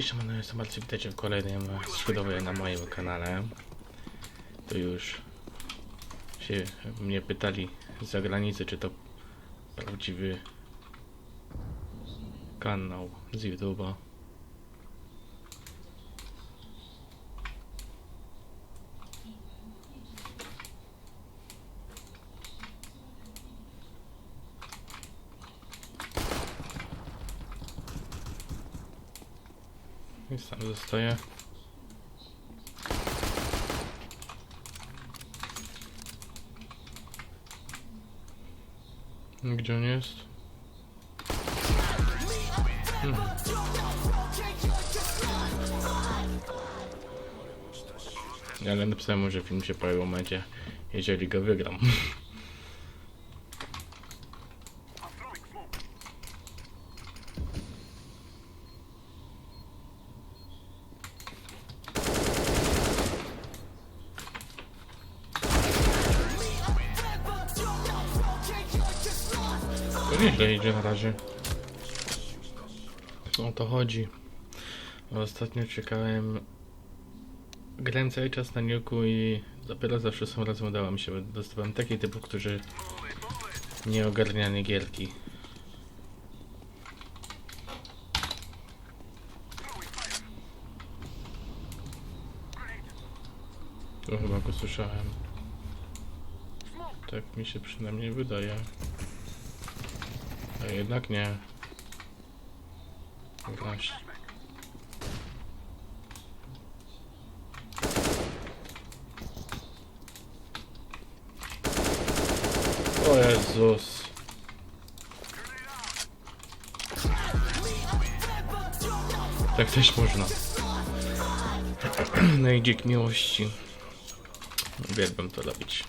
Cześć, no jestem bardzo witajcie w kolejnym składowie na moim kanale. To już się mnie pytali z zagranicy, czy to prawdziwy kanał z YouTube'a. I sam zostaje. Gdzie on jest? Hmm. Ale napisałem że film się pojawi w momencie, jeżeli go wygram. nieźle na razie. O to chodzi. Ostatnio czekałem. Grałem cały czas na niuku i dopiero za szóstym razem udało mi się. Dostałem takich typów, którzy nie ogarniali gierki. To chyba go słyszałem. Tak mi się przynajmniej wydaje. A jednak nie. Właśnie. O Jezus. Tak też można. Najdzik miłości. Uwielbiam to robić.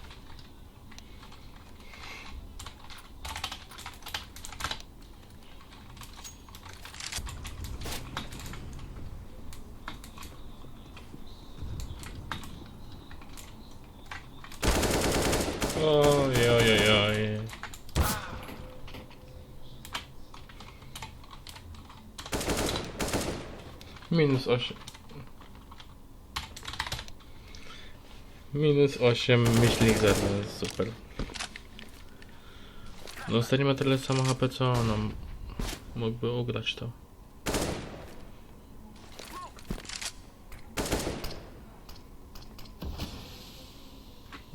Oj, oj, oj, oj. Minus 8. Minus 8 myśli jest super. No ostatnio ma tyle samo HP co on, on mógłby ugrać to.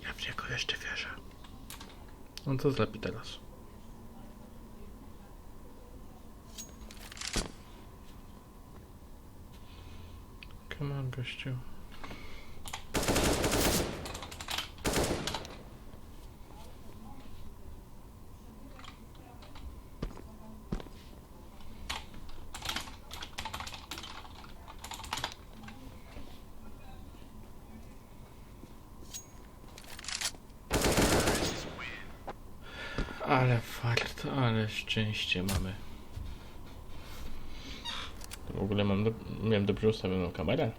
Ja w niego jeszcze wierzę. On co zrobi teraz? Come on, gościu. Ale fart, ale szczęście mamy. W ogóle mam do... miałem dobrze ustawioną kamerę.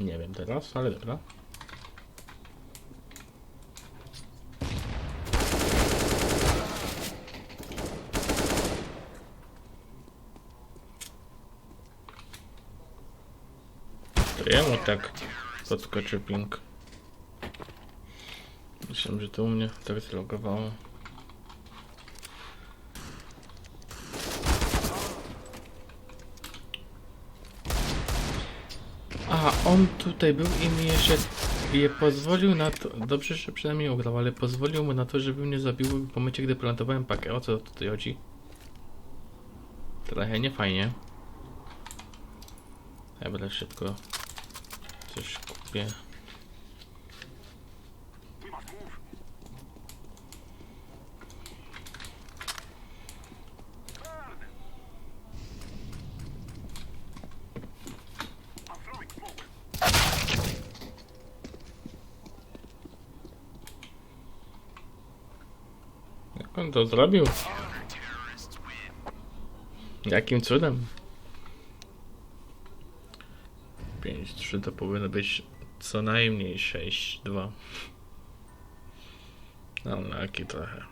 Nie wiem teraz, ale dobra. To jemu tak podskoczył ping. Myślałem, że to u mnie tak zlogowało. A, on tutaj był i mi jeszcze je pozwolił na to, dobrze, że przynajmniej ugrał, ale pozwolił mu na to, żeby mnie zabił w momencie, gdy plantowałem pakę. O co tutaj chodzi? Trochę nie fajnie. Ja będę szybko coś kupię. On to zrobił? Jakim cudem? 5-3 to powinno być co najmniej 6-2. No, laki trochę.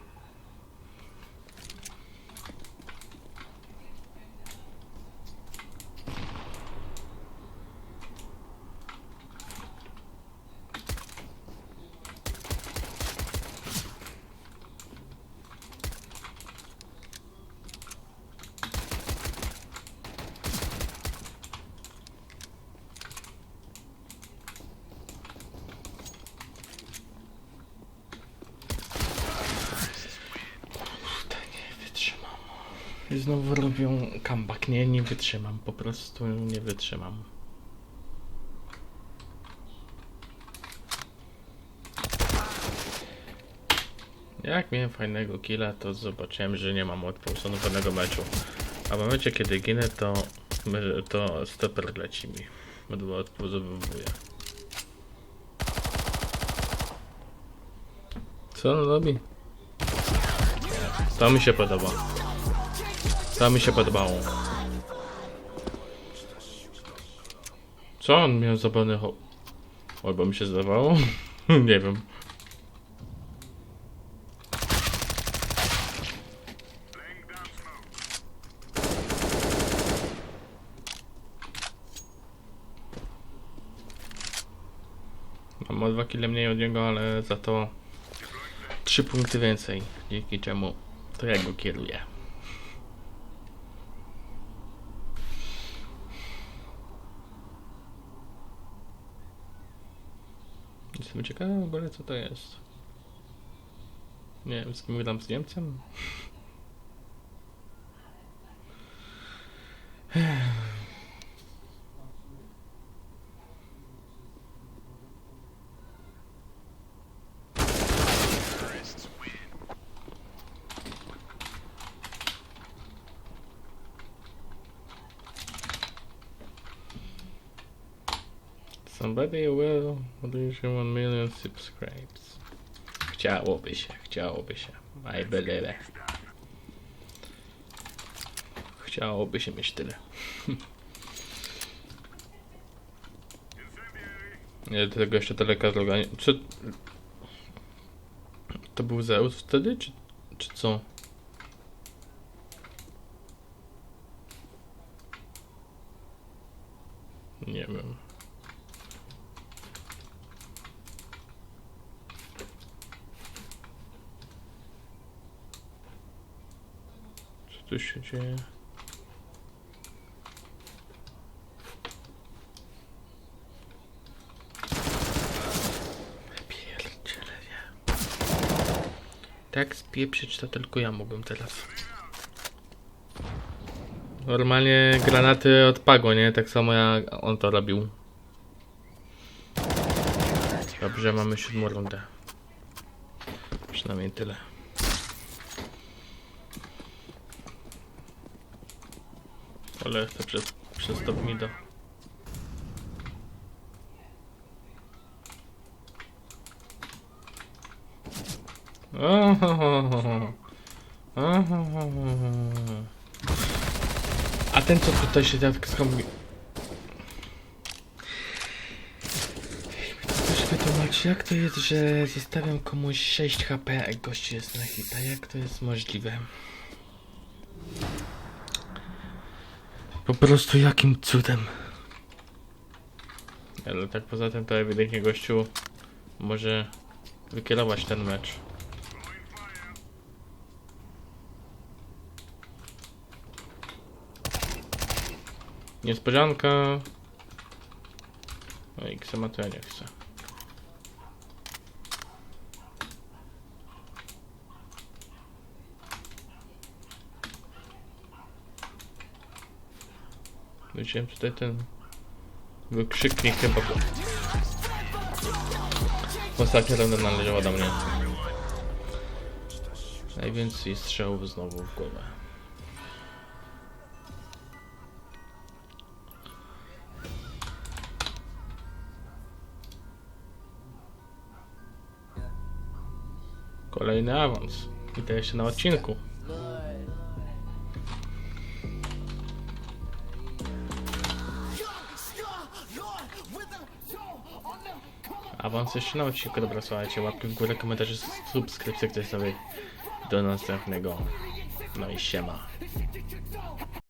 Znowu robią comeback. Nie, nie wytrzymam. Po prostu nie wytrzymam. Jak miałem fajnego killa, to zobaczyłem, że nie mam odpałsonowanego meczu. A w momencie, kiedy ginę, to, to stoper leci mi. Odpauzowuje. Co on robi? To mi się podoba. To mi się podobało. Co on miał za bany ho... Albo mi się zdawało? Nie wiem. Mam o dwa kile mniej od niego, ale za to 3 punkty więcej, dzięki czemu to ja go kieruję. Jestem ciekawy w ogóle co to jest. Nie wiem, z kim gram z Niemcem? Somebody will reach 1 million subscribes. Chciałoby się, chciałoby się. I believe. Chciałoby się mieć tyle. Nie, do tego jeszcze telekaz loganie. Czy... To był Zeus wtedy, czy, czy co? Nie wiem. Tu się dzieje? Pierdziele, nie. Tak spieprzyć to tylko ja mógłbym teraz. Normalnie granaty odpagło, nie? Tak samo jak on to robił. Dobrze, mamy siódmą rundę. Przynajmniej tyle. Ale chcę przez, przez top mida. A ten co tutaj się tak skombi... Ktoś jak to jest, że zostawiam komuś 6 HP, a gość jest na hita? Jak to jest możliwe? Po prostu jakim cudem? Ale tak poza tym to ewidentnie gościu może wykierować ten mecz. Niespodzianka. No i to ja nie chcę. Widziałem tutaj ten wykrzyknik chyba. Ostatnia runda należała do mnie. Najwięcej strzałów znowu w głowę. Kolejny awans. I to na odcinku. Awans jeszcze na odcinku. Dobra, słuchajcie, łapki w górę, komentarze, subskrypcje, ktoś sobie do następnego. No i siema.